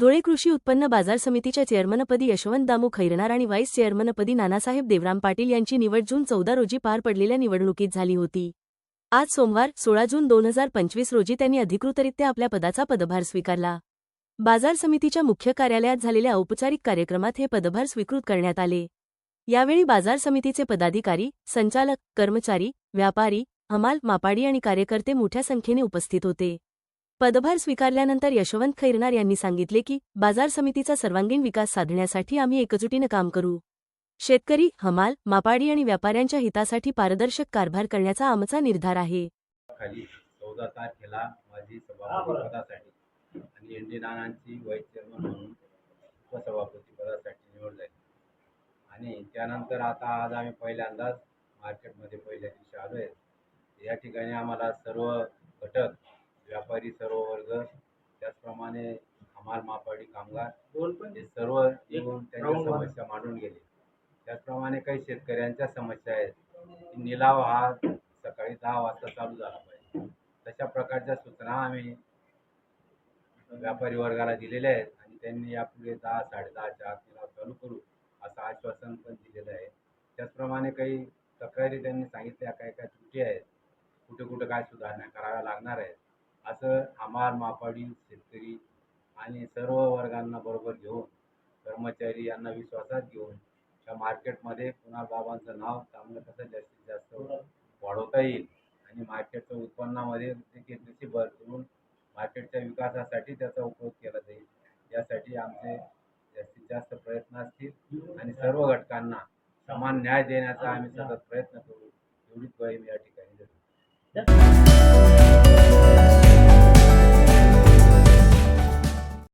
धुळे कृषी उत्पन्न बाजार समितीच्या चेअरमनपदी यशवंत दामू खैरनार आणि व्हाईस चेअरमनपदी नानासाहेब देवराम पाटील यांची निवड जून चौदा रोजी पार पडलेल्या निवडणुकीत झाली होती. आज सोमवार सोळा जून दोन हजार पंचवीस रोजी त्यांनी अधिकृतरित्या आपल्या पदाचा पदभार स्वीकारला. बाजार समितीच्या मुख्य कार्यालयात झालेल्या औपचारिक कार्यक्रमात हे पदभार स्वीकृत करण्यात आले. यावेळी बाजार समितीचे पदाधिकारी संचालक कर्मचारी व्यापारी हमाल मापाडी आणि कार्यकर्ते मोठ्या संख्येने उपस्थित होते. पदभार स्वीकारल्यानंतर यशवंत खैरनार यांनी सांगितले की बाजार समितीचा सर्वांगीण विकास साधण्यासाठी आम्ही एकजुटीनं काम करू. शेतकरी हमाल मापाडी आणि व्यापाऱ्यांच्या हितासाठी पारदर्शक कारभार करण्याचा आमचा निर्धार आहे. खाली चौदा तारखेला माझी सभापती आणि एन डी नानांची व्हाईस चेअरमन म्हणून उपसभापती निवड झाली. आणि त्यानंतर आता आज आम्ही पहिल्यांदाच मार्केटमध्ये पहिल्या दिवशी आलो आहे या ठिकाणी आम्हाला सर्व घटक व्यापारी सर्व वर्ग त्याचप्रमाणे हमाल मापाडी कामगार हे सर्व येऊन त्यांच्या समस्या मांडून गेले. त्याचप्रमाणे काही शेतकऱ्यांच्या समस्या आहेत. की निलाव हा सकाळी दहा वाजता चालू झाला पाहिजे. तशा प्रकारच्या सूचना आम्ही व्यापारी वर्गाला दिलेल्या आहेत आणि त्यांनी यापुढे दहा साडेदहाच्या आत निलाव चालू करू असं आश्वासन पण दिलेलं आहे. त्याचप्रमाणे काही तक्रारी त्यांनी सांगितल्या काय काय त्रुटी आहेत कुठे कुठे काय सुधारणा कराव्या लागणार आहेत. असं हमाल मापाडी शेतकरी आणि सर्व वर्गांना बरोबर घेऊन कर्मचारी यांना विश्वासात घेऊन त्या मार्केटमध्ये कुणाल बाबांचं नाव चांगलं कसं जास्तीत जास्त वाढवता येईल आणि मार्केटच्या उत्पन्नामध्ये देखील भर करून मार्केटच्या विकासासाठी त्याचा उपयोग केला जाईल यासाठी आमचे जास्तीत जास्त प्रयत्न असतील आणि सर्व घटकांना समान न्याय देण्याचा आम्ही सतत प्रयत्न करू. एवढीच ग्वाही या ठिकाणी